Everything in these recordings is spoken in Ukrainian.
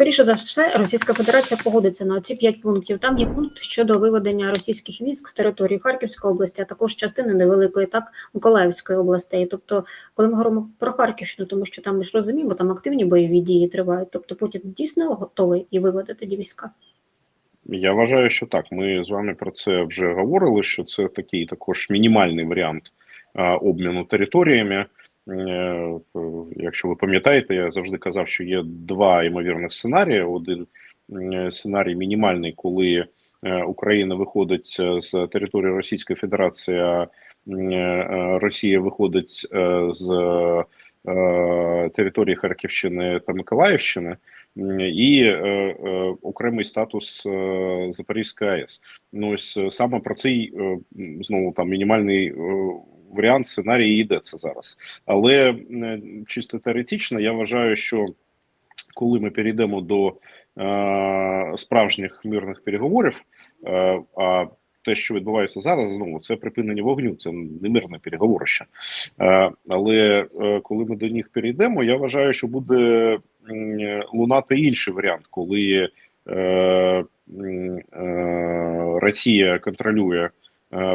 скоріше за все, Російська Федерація погодиться на ці п'ять пунктів. Там є пункт щодо виведення російських військ з території Харківської області, а також частини невеликої, так Миколаївської областей. Тобто, коли ми говоримо про Харківщину, тому що там ми ж розуміємо, там активні бойові дії тривають. Тобто Путін дійсно готовий і виведе тоді війська. Я вважаю, що так. Ми з вами про це вже говорили. Що це такий також мінімальний варіант а, обміну територіями. Е, Якщо ви пам'ятаєте, я завжди казав, що є два ймовірних сценарії. Один е, сценарій мінімальний, коли е, Україна виходить е, з території Російської Федерації, а е, е, Росія виходить е, з е, території Харківщини та Миколаївщини. І е, е, окремий статус е, Запорізької АЕС. Ну ось е, саме про цей е, знову там мінімальний е, варіант сценарії йдеться зараз. Але е, чисто теоретично я вважаю, що коли ми перейдемо до е, справжніх мирних переговорів, е, а те, що відбувається зараз, знову це припинення вогню, це не мирне переговорище. Е, але е, коли ми до них перейдемо, я вважаю, що буде м, лунати інший варіант, коли е, е, Росія контролює е,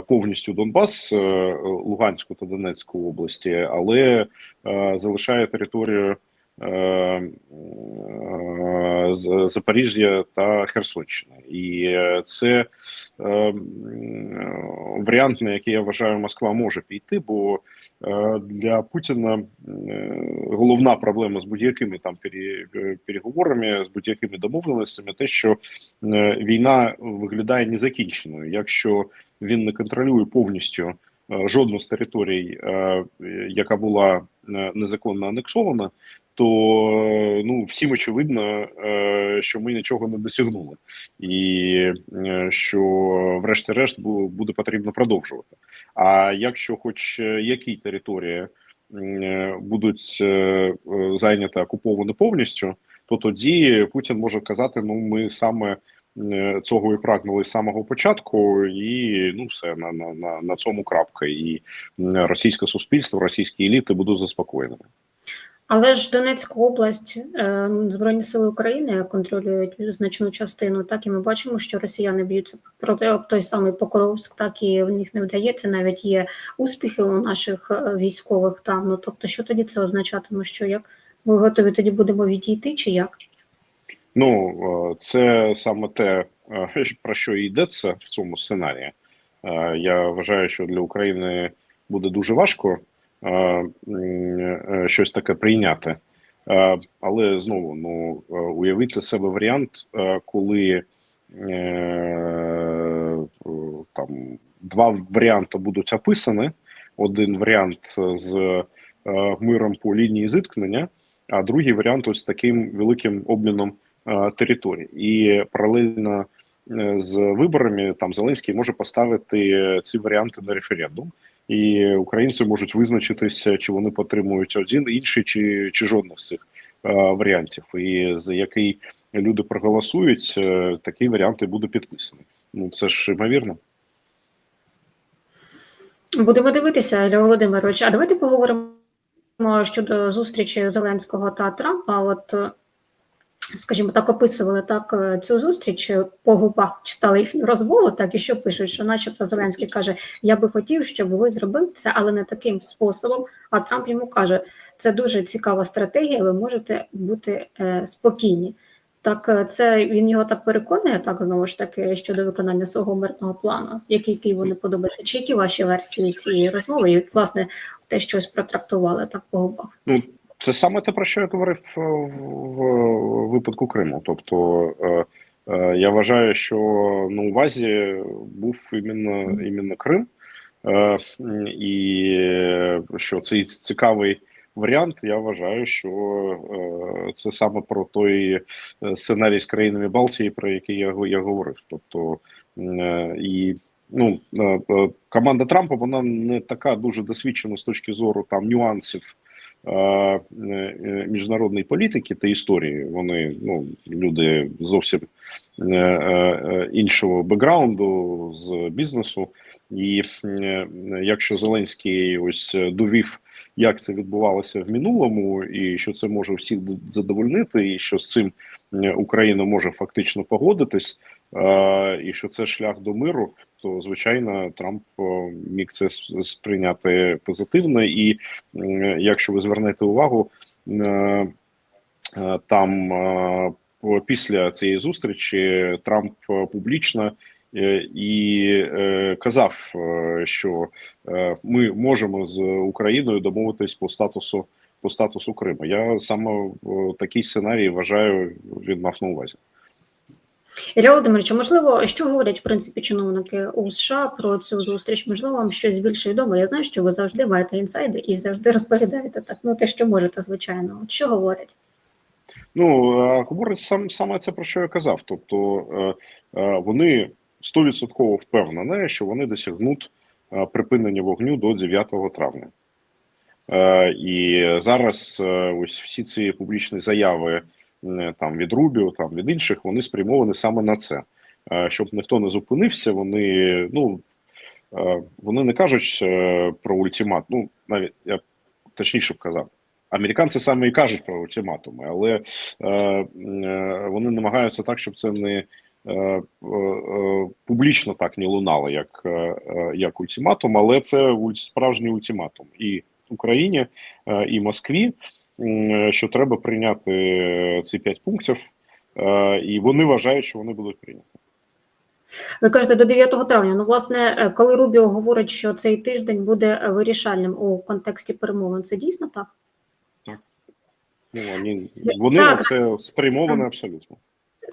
повністю Донбас, е, Луганську та Донецьку області, але е, залишає територію е, е, Запоріжжя та Херсонщини. І е, це е, варіант, на який я вважаю, Москва може піти, бо е, для Путіна е, головна проблема з будь-якими там е, переговорами, з будь-якими домовленостями, те, що е, війна виглядає незакінченою. Якщо він не контролює повністю е, жодну з територій, е, яка була е, незаконно анексована, то ну всім очевидно, що ми нічого не досягнули, і що, врешті-решт, буде потрібно продовжувати. А якщо, хоч які території будуть зайняті окуповані повністю, то тоді Путін може казати: ну ми саме цього і прагнули з самого початку, і ну все на, на, на, на цьому крапка. І російське суспільство, російські еліти будуть заспокоєними. Але ж Донецьку область е, Збройні сили України контролюють значну частину. Так і ми бачимо, що росіяни б'ються проти той самий Покровськ, так і в них не вдається. Навіть є успіхи у наших е, військових там. Ну тобто, що тоді це означатиме? Що як ми готові тоді будемо відійти, чи як? Ну е, це саме те, е, про що йдеться в цьому сценарії. Е, Я вважаю, що для України буде дуже важко щось таке прийняти. Але знову ну уявити себе варіант, коли там два варіанти будуть описані. Один варіант з миром по лінії зіткнення, а другий варіант ось таким великим обміном територій. І паралельно е, з виборами там Зеленський може поставити е, ці варіанти на референдум, і українці можуть визначитися, чи вони підтримують один інший, чи, чи жодних з цих е, варіантів. І за який люди проголосують, е, такий варіант і буде підписаний. Ну це ж ймовірно. Будемо дивитися, Ілля Володимирович. А давайте поговоримо щодо зустрічі Зеленського та Трампа. От, е, скажімо так, описували так е, цю зустріч е, по губах, читали їхню розмову, так і що пишуть, що, начебто, Зеленський каже: Я би хотів, щоб ви зробили це, але не таким способом. А Трамп йому каже: це дуже цікава стратегія, ви можете бути е, спокійні. Так, е, це він його так переконує, так знову ж таки щодо виконання свого мирного плану, який Києву не подобається. Чи які ваші версії цієї розмови? І власне те щось протрактували так по губах. Ну, це саме те, про що я говорив е, в випадку Криму. Тобто, е, е, я вважаю, що на увазі був іменно, іменно Крим, і що цей цікавий варіант, я вважаю, що це саме про той сценарій з країнами Балтії, про який я, я говорив. Тобто, і ну, команда Трампа вона не така дуже досвідчена з точки зору там нюансів міжнародної політики та історії. Вони ну люди зовсім е, е, іншого бекграунду з бізнесу. І е, якщо Зеленський ось довів, як це відбувалося в минулому, і що це може всіх задовольнити, і що з цим е, Україна може фактично погодитись, е, і що це шлях до миру, то звичайно Трамп е, міг це сприйняти позитивно. І е, якщо ви звернете увагу, е, е, там е, після цієї зустрічі Трамп е, публічно е, і е, казав, е, що е, ми можемо з Україною домовитись по статусу по статусу Криму. Я саме е, такий сценарій вважаю, він мав на увазі. Ілля Володимирович, можливо, що говорять в принципі чиновники у США про цю зустріч? Можливо, вам щось більше відомо. Я знаю, що ви завжди маєте інсайди і завжди розповідаєте так. Ну те, що можете, звичайно. От що говорять? Ну е, говорить сам саме це про що я казав. Тобто е, е, вони стовідсотково впевнені, що вони досягнуть припинення вогню до 9 травня. І зараз ось всі ці публічні заяви там від Рубіо, там від інших, вони спрямовані саме на це. Е, Щоб ніхто не зупинився, вони ну е, вони не кажуть е, про ультимат. Ну навіть я точніше б казав. Американці саме і кажуть про ультиматуми, але е, вони намагаються так, щоб це не е, е, публічно так не лунало, як, е, як ультиматум, але це справжній ультиматум і Україні, е, і Москві, що треба прийняти е, ці п'ять пунктів, е, і вони вважають, що вони будуть прийняті. Ви кажете до 9 травня. Ну, власне, е, коли Рубіо говорить, що цей тиждень буде е, вирішальним у контексті перемовин, це дійсно так? Ну, вони, вони Так. на це спрямовані абсолютно.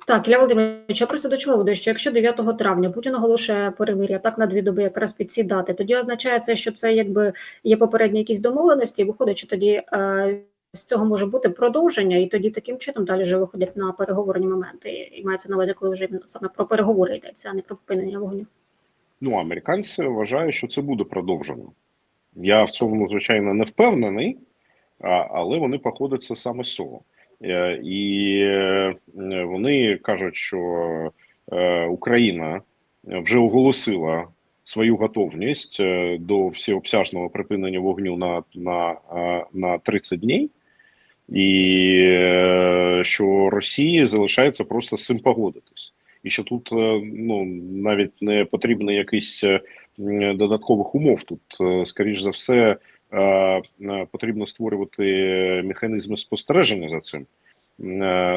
Так, Ілля Володимирович, я просто до чого веду, що якщо 9 травня Путін оголошує перемир'я так на дві доби, якраз під ці дати, тоді означає це, що це якби є попередні якісь домовленості, і виходить, що тоді е, з цього може бути продовження, і тоді таким чином далі вже виходять на переговорні моменти. І мається на увазі, коли вже саме про переговори йдеться, а не про припинення вогню. Ну, американці вважають, що це буде продовжено. Я в цьому, звичайно, не впевнений, але вони походяться саме з цього. Е, І е, вони кажуть, що е, Україна вже оголосила свою готовність до всеобсяжного припинення вогню на, на, на 30 днів, і е, що Росії залишається просто з цим погодитись. І що тут е, ну навіть не потрібно якийсь е, додаткових умов. Тут, скоріш за все, потрібно створювати механізми спостереження за цим,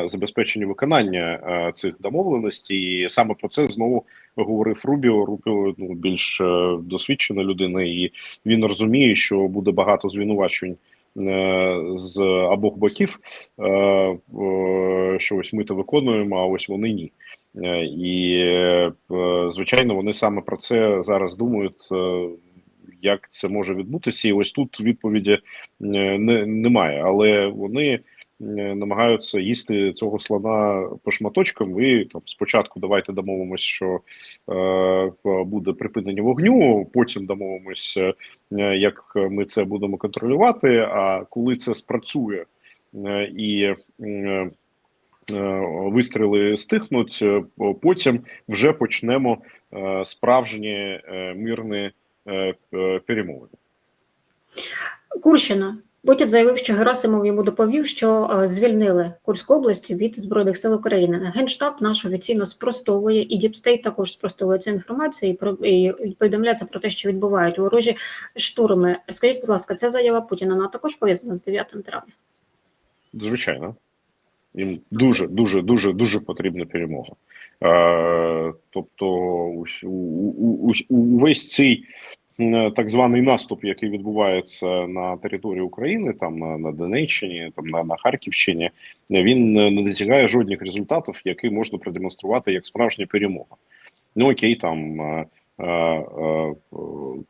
забезпечення виконання цих домовленостей. І саме про це знову говорив Рубіо. Рубіо ну, більш досвідчена людина, і він розуміє, що буде багато звинувачень. Е, З обох боків, е, що ось ми то виконуємо, а ось вони ні. Е, І, звичайно, вони саме про це зараз думають, як це може відбутися. І ось тут відповіді не, немає. Але вони намагаються їсти цього слона по шматочкам. І там спочатку давайте домовимось, що е, буде припинення вогню. Потім домовимось, е, як ми це будемо контролювати. А коли це спрацює е, і е, е, вистріли стихнуть, е, потім вже почнемо е, справжні е, мирні е, перемовини. Курщина. Путін заявив, що Герасимов йому доповів, що е, звільнили Курську область від збройних сил України. Генштаб наш офіційно спростовує, і Діпстейт також спростовує цю інформацію і про і, повідомляється про те, що відбувають ворожі штурми. Скажіть, будь ласка, ця заява Путіна вона також пов'язана з 9 травня? Звичайно, їм дуже, дуже, дуже, дуже потрібна перемога. Е, тобто, увесь цей так званий наступ, який відбувається на території України, там на, Донеччині, там на, на Харківщині, він е, не досягає жодних результатів, які можна продемонструвати як справжня перемога. Ну окей, там е, е, е,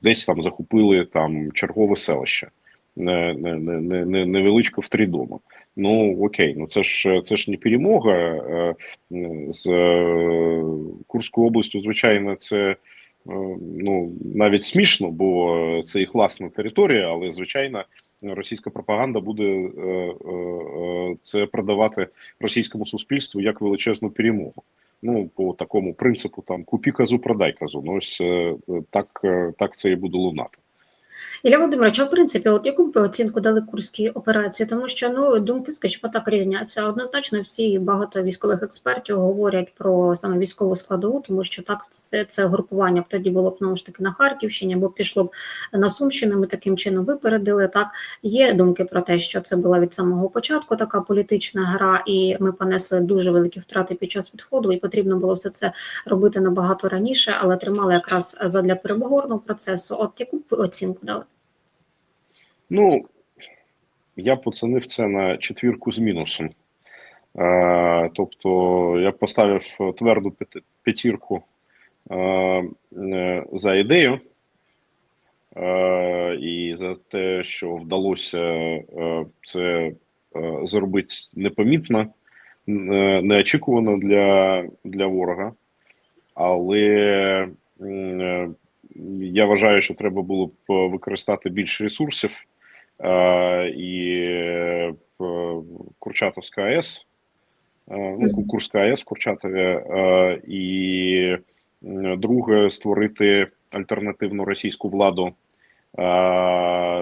десь там захопили там чергове селище. Не, не, не, не, не, невеличко в три дома. Ну окей, ну це ж це ж не перемога е, з е, Курською областю, звичайно, це е, ну навіть смішно, бо це їх власна територія, але звичайно російська пропаганда буде е, е, е, це продавати російському суспільству як величезну перемогу. Ну, по такому принципу, там купі казу, продай казу. Ну, ось е, так, е, так це і буде лунати. Ілля Володимирович, а в принципі, от яку б оцінку дали курській операції? Тому що ну думки, скажімо так, різняться. Однозначно, всі багато військових експертів говорять про саме військову складову, тому що так це, це групування б тоді було б знову ж таки на Харківщині, або пішло б на Сумщину. Ми таким чином випередили. Так є думки про те, що це була від самого початку така політична гра, і ми понесли дуже великі втрати під час відходу, і потрібно було все це робити набагато раніше, але тримали якраз задля переговорного процесу. От яку б оцінку дали? Ну, я б оцінив це на четвірку з мінусом. Е, тобто, я поставив тверду п'ятірку е, е, за ідею е, і за те, що вдалося е, це е, зробити непомітно, не- неочікувано для, для ворога. Але я вважаю, що треба було б використати більше ресурсів. І е, Курчатовська АЕС, ну, Курська АЕС Курчатові, і друге створити альтернативну російську владу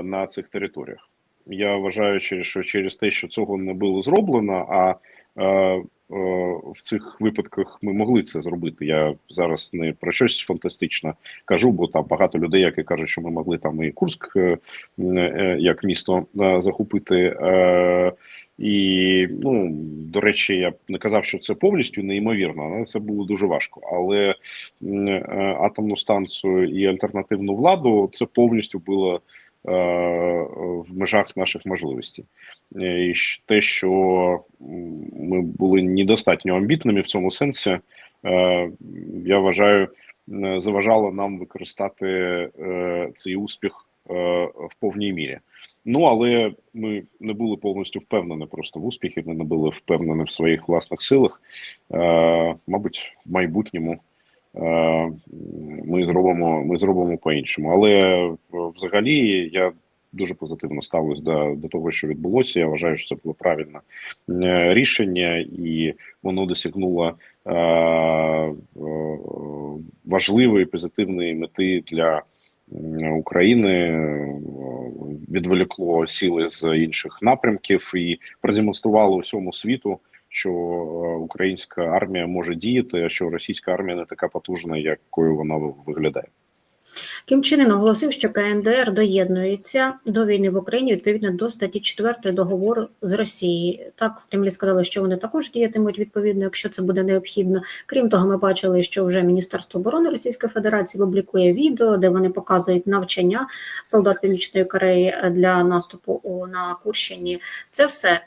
на цих територіях. Я вважаю, що через те, що цього не було зроблено, а в цих випадках ми могли це зробити. Я зараз не про щось фантастичне кажу, бо там багато людей, які кажуть, що ми могли там і Курськ е, е, як місто е, захопити. І ну до речі, я б не казав, що це повністю неймовірно, але це було дуже важко. Але атомну станцію і альтернативну владу це повністю було в межах наших можливостей. Е, І те, що ми були недостатньо амбітними в цьому сенсі, е, я вважаю, е, заважало нам використати е, цей успіх е, в повній мірі. Ну але ми не були повністю впевнені просто в успіхі. Ми не були впевнені в своїх власних силах. Е, мабуть, в майбутньому е, ми зробимо, ми зробимо по-іншому. Але е, взагалі я дуже позитивно ставлюсь до, до того, що відбулося. Я вважаю, що це було правильне е, рішення, і воно досягнуло е, е, важливої позитивної мети для України, е, відволікло сили з інших напрямків і продемонструвало усьому світу, що е, українська армія може діяти, а що російська армія не така потужна, якою вона виглядає. Кім Чен Ін оголосив, що КНДР доєднується до війни в Україні відповідно до статті 4 договору з Росією. Так в Кремлі сказали, що вони також діятимуть відповідно, якщо це буде необхідно. Крім того, ми бачили, що вже Міністерство оборони Російської Федерації публікує відео, де вони показують навчання солдат Північної Кореї для наступу на Курщині. Це все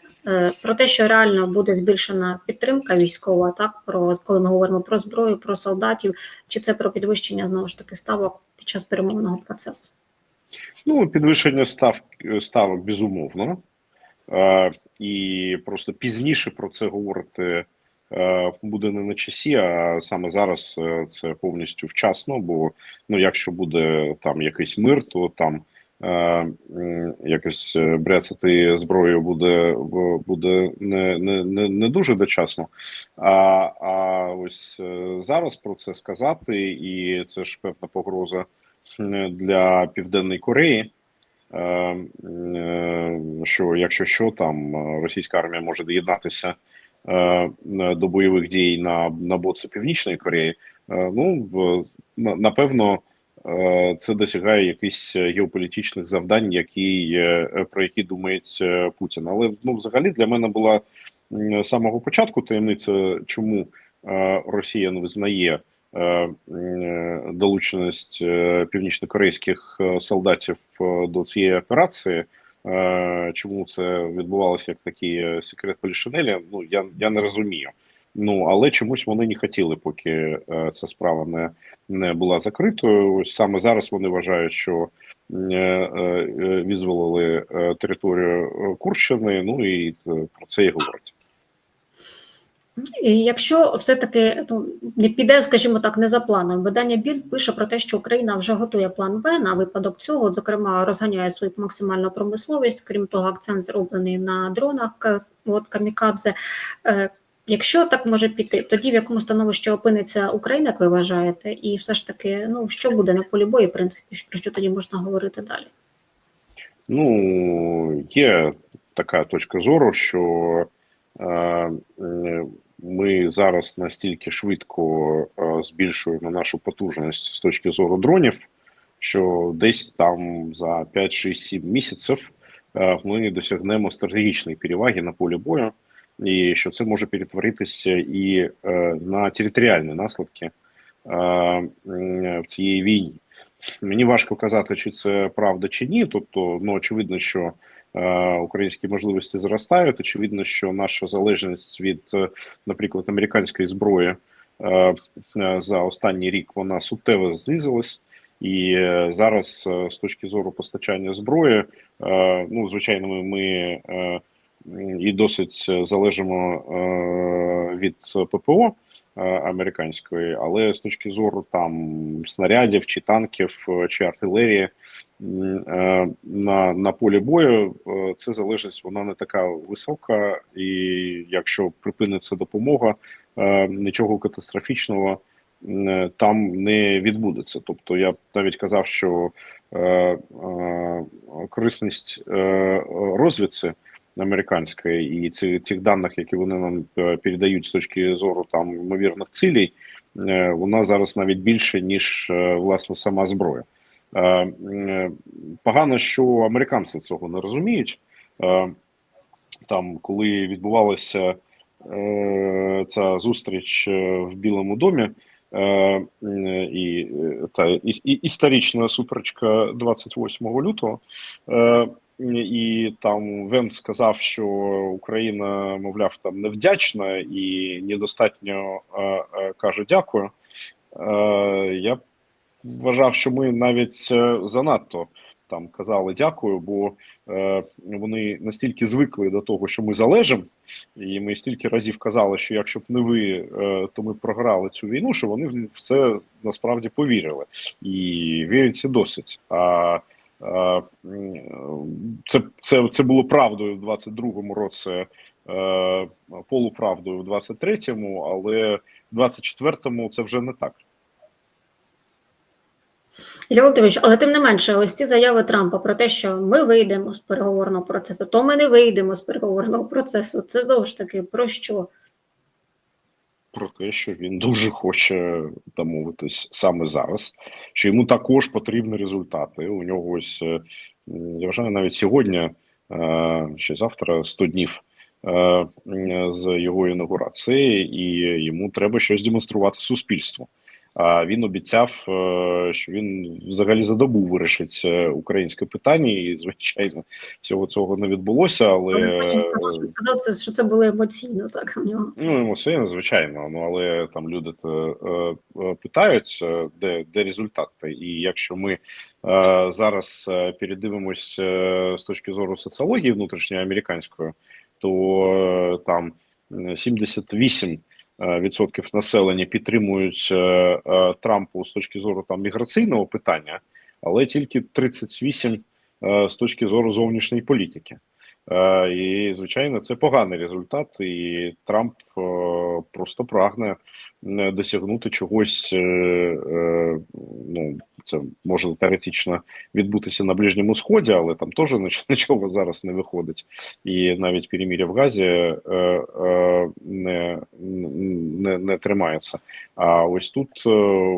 про те, що реально буде збільшена підтримка військова, так про коли ми говоримо про зброю, про солдатів, чи це про підвищення знову ж таки ставок під час перемовного процесу? Ну, підвищення став, ставок безумовно. Е, і просто пізніше про це говорити е, буде не на часі, а саме зараз е, це повністю вчасно. Бо ну, якщо буде там якийсь мир, то там е, якось е, бряцати зброєю буде, буде не, не, не, не дуже дочасно. А, а ось е, зараз про це сказати, і це ж певна погроза для Південної Кореї. Е, що якщо що, там російська армія може доєднатися до бойових дій на, на боці Північної Кореї, ну напевно, це досягає якихось геополітичних завдань, які, е, про які думає е, Путін. Але ну, взагалі для мене була з самого початку таємниця, чому е, Росія не визнає е, долученість е, північнокорейських е, солдатів е, до цієї операції. Е, Чому це відбувалося як такий е, секрет Полішинеля? Ну я, я не розумію. Ну але чомусь вони не хотіли, поки е, ця справа не, не була закритою. Ось саме зараз вони вважають, що е, е, визволили територію Курщини. Ну і про це і говорять. І якщо все-таки ну, піде, скажімо так, не за планом, видання Більд пише про те, що Україна вже готує план Б на випадок цього, зокрема, розганяє свою максимальну промисловість. Крім того, акцент зроблений на дронах. От камікадзе. Якщо так може піти, тоді в якому становищі опиниться Україна, як ви вважаєте, і все ж таки, ну що буде на полі бою, в принципі, про що тоді можна говорити далі? Ну, є така точка зору, що е, е, ми зараз настільки швидко е, збільшуємо нашу потужність з точки зору дронів, що десь там за 5, 6, 7 місяців е, ми досягнемо стратегічної переваги на полі бою, і що це може перетворитися і е, на територіальні наслідки е, в цій війні. Мені важко казати, чи це правда чи ні. Тобто, ну очевидно, що е, українські можливості зростають. Очевидно, що наша залежність від, е, наприклад, американської зброї е, за останній рік вона суттєво знизилась. І зараз, з точки зору постачання зброї, е, ну звичайно, ми, ми е, і досить залежимо е, від ППО е, американської, але з точки зору там снарядів чи танків е, чи артилерії на, на полі бою це залежність вона не така висока, і якщо припиниться допомога, нічого катастрофічного там не відбудеться. Тобто я б навіть казав, що е, е, корисність е, розвідці американської і ці, тих даних, які вони нам е, передають з точки зору там ймовірних цілей, е, вона зараз навіть більше, ніж е, власне сама зброя. Е, е, Погано, що американці цього не розуміють. Е, Там, коли відбувалася е, ця зустріч е, в Білому домі, е, е, і е, та історична суперечка 28 лютого. І там Вен сказав, що Україна, мовляв, там невдячна і недостатньо е, е, каже дякую. Е, я вважав, що ми навіть занадто там казали дякую, бо е, вони настільки звикли до того, що ми залежимо, і ми стільки разів казали, що якщо б не ви, е, то ми програли цю війну, що вони в це насправді повірили і вірять це досить. Це, це, це було правдою в 22-му році, е, полуправдою в 23-му, але в 24-му це вже не так. Ілля Володимирович, але тим не менше, ось ці заяви Трампа про те, що ми вийдемо з переговорного процесу, то ми не вийдемо з переговорного процесу. Це знову ж таки про що? Про те, що він дуже хоче домовитись саме зараз, що йому також потрібні результати. У нього ось е, я вважаю, навіть сьогодні, е, чи завтра 100 днів е, з його інаугурації, і йому треба щось демонструвати суспільству. А він обіцяв, е, що він взагалі за добу вирішить е, українське питання, і звичайно всього цього не відбулося. Але сказав, що це, що це було емоційно, так у нього. Ну, емоційно, звичайно. Ну але там люди то, е, питають, е, де, де результати. І якщо ми зараз передивимось з точки зору соціології внутрішньої американської, то там е, 78 е, відсотків населення підтримують е, е, Трампу з точки зору там міграційного питання, але тільки 38 е, з точки зору зовнішньої політики. Е, І, звичайно, це поганий результат, і Трамп е, просто прагне е, досягнути чогось. е, е, Ну, це може теоретично відбутися на Ближньому Сході, але там теж ніч- нічого зараз не виходить. І навіть переміря в Газі е, е, не, не, не тримається. А ось тут е,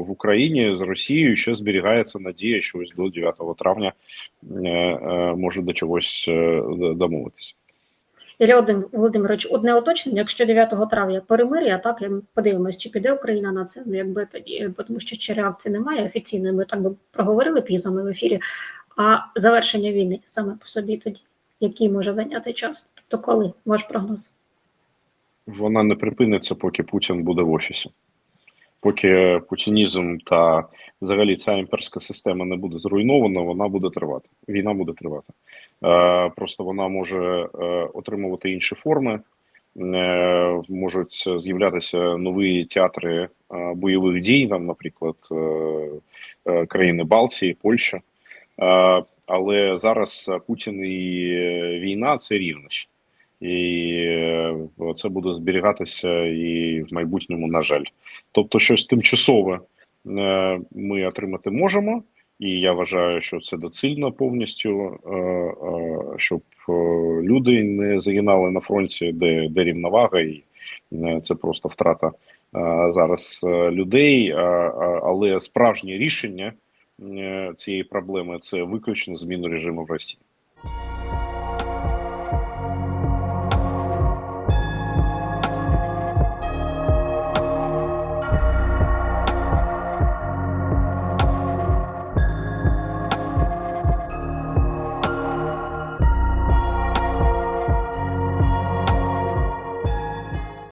в Україні з Росією ще зберігається надія, що ось до 9 травня е, може до чогось домовитися. Ілля Володимирович, одне уточнення, якщо 9 травня перемир'я, так подивимось, чи піде Україна на це, ну якби тоді, тому що ще реакції немає офіційної, ми так би проговорили пізно в ефірі. А завершення війни саме по собі тоді, який може зайняти час? Тобто коли ваш прогноз? Вона не припиниться, поки Путін буде в офісі. Поки путінізм та взагалі ця імперська система не буде зруйнована, вона буде тривати. Війна буде тривати. Е, просто вона може е, отримувати інші форми, е, можуть з'являтися нові театри е, бойових дій, там, наприклад, е, е, країни Балтії, Польща. Але зараз Путін і війна це рівність. І е, це буде зберігатися і в майбутньому, на жаль. Тобто, щось тимчасове е, ми отримати можемо, і я вважаю, що це доцільно повністю, е, щоб люди не загинали на фронті, де, де рівновага, і це просто втрата зараз людей. Але справжнє рішення цієї проблеми це виключно зміну режиму в Росії.